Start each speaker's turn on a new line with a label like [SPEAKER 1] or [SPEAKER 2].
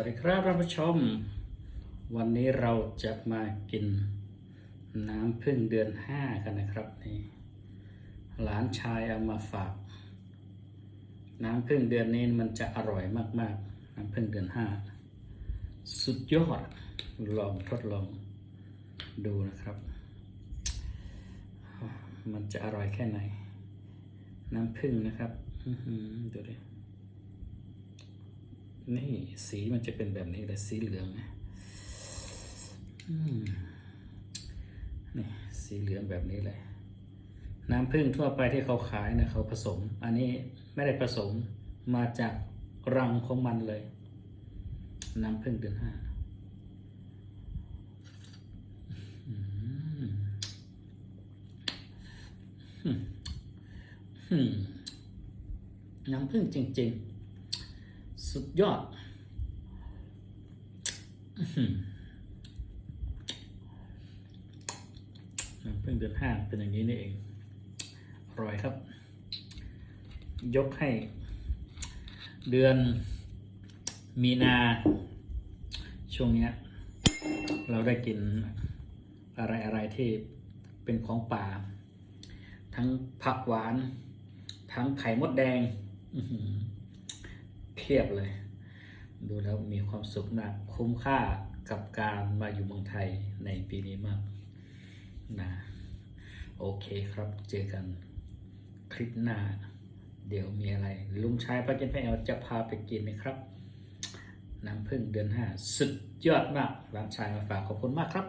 [SPEAKER 1] วัสดีครับท่านผู้ชม วันนี้เราจะมากินน้ำพึ่งเดือนห้ากันนะครับนี่หลานชายเอามาฝาก น้ำพึ่งเดือนนี้มันจะอร่อยมากๆ น้ำพึ่งเดือนห้าสุดยอดลองทดลองดูนะครับ มันจะอร่อยแค่ไหน น้ำพึ่งนะครับดูดิ นี่สีมันจะเป็นแบบนี้เลยสีเหลืองนะนี่สีเหลืองแบบนี้เลย น้ำผึ้งทั่วไปที่เขาขายนะเขาผสม อันนี้ไม่ได้ผสมมาจากรังของมันเลย น้ำผึ้งเดือนห้าน้ำผึ้งจริง ๆ สุดยอดอื้อหือน้ำพึ่งเดือนห้าเป็นอย่างนี้นี่เอง อร่อยครับ ยกให้ เดือนมีนา ช่วงเนี้ยเราได้กินอะไรอะไรที่เป็นของป่า ทั้งผักหวาน ทั้งไข่มดแดง อื เพียบเลย ดูแล้วมีความสุขมากคุ้มค่ากับการมาอยู่เมืองไทยในปีนี้มากนะโอเคครับเจอกันคลิปหน้า เดี๋ยวมีอะไร ลุงชายพระเจนพระแอลจะพาไปกินนะครับ น้ำพึ่งเดือนห้าสุดยอดมากร้านชายมาฝากขอบคุณมากครับ